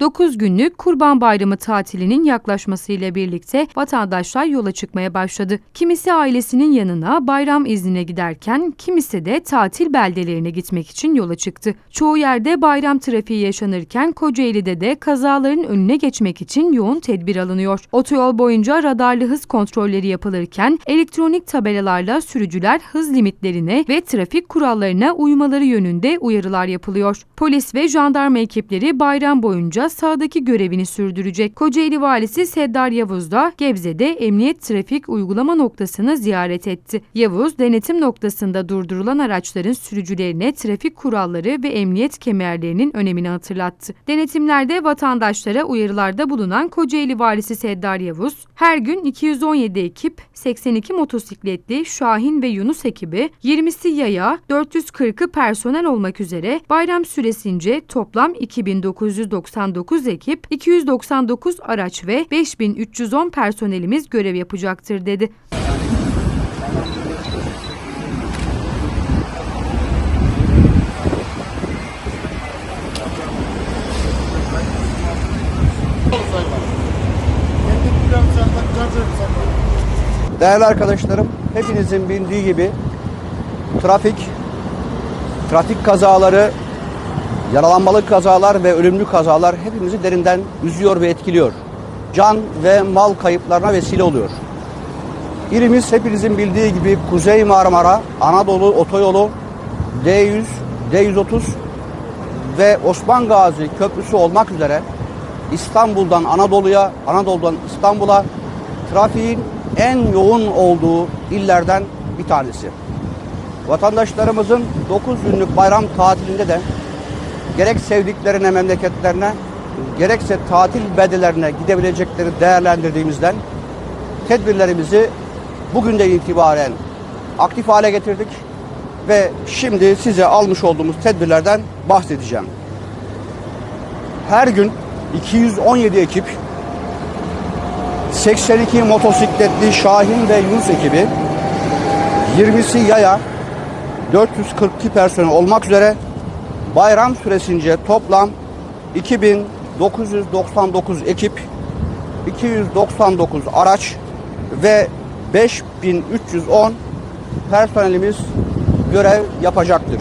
9 günlük Kurban Bayramı tatilinin yaklaşmasıyla birlikte vatandaşlar yola çıkmaya başladı. Kimisi ailesinin yanına bayram iznine giderken kimisi de tatil beldelerine gitmek için yola çıktı. Çoğu yerde bayram trafiği yaşanırken Kocaeli'de de kazaların önüne geçmek için yoğun tedbir alınıyor. Otoyol boyunca radarlı hız kontrolleri yapılırken elektronik tabelalarla sürücüler hız limitlerine ve trafik kurallarına uymaları yönünde uyarılar yapılıyor. Polis ve jandarma ekipleri bayram boyunca sahadaki görevini sürdürecek. Kocaeli Valisi Seddar Yavuz da Gebze'de emniyet trafik uygulama noktasını ziyaret etti. Yavuz, denetim noktasında durdurulan araçların sürücülerine trafik kuralları ve emniyet kemerlerinin önemini hatırlattı. Denetimlerde vatandaşlara uyarılarda bulunan Kocaeli Valisi Seddar Yavuz, her gün 217 ekip, 82 motosikletli Şahin ve Yunus ekibi, 20'si yaya, 440'ı personel olmak üzere bayram süresince toplam 2999 ekip, 299 araç ve 5310 personelimiz görev yapacaktır dedi. Değerli arkadaşlarım, hepinizin bildiği gibi trafik, trafik kazaları, yaralanmalı kazalar ve ölümlü kazalar hepimizi derinden üzüyor ve etkiliyor. Can ve mal kayıplarına vesile oluyor. İlimiz hepinizin bildiği gibi Kuzey Marmara, Anadolu Otoyolu, D100, D130 ve Osman Gazi Köprüsü olmak üzere İstanbul'dan Anadolu'ya, Anadolu'dan İstanbul'a trafiğin en yoğun olduğu illerden bir tanesi. Vatandaşlarımızın 9 günlük bayram tatilinde de gerek sevdiklerine, memleketlerine, gerekse tatil beldelerine gidebilecekleri değerlendirdiğimizden tedbirlerimizi bugünden itibaren aktif hale getirdik ve şimdi size almış olduğumuz tedbirlerden bahsedeceğim. Her gün 217 ekip 82 motosikletli Şahin ve Yunus ekibi, 20'si yaya, 442 personel olmak üzere bayram süresince toplam 2999 ekip, 299 araç ve 5310 personelimiz görev yapacaktır.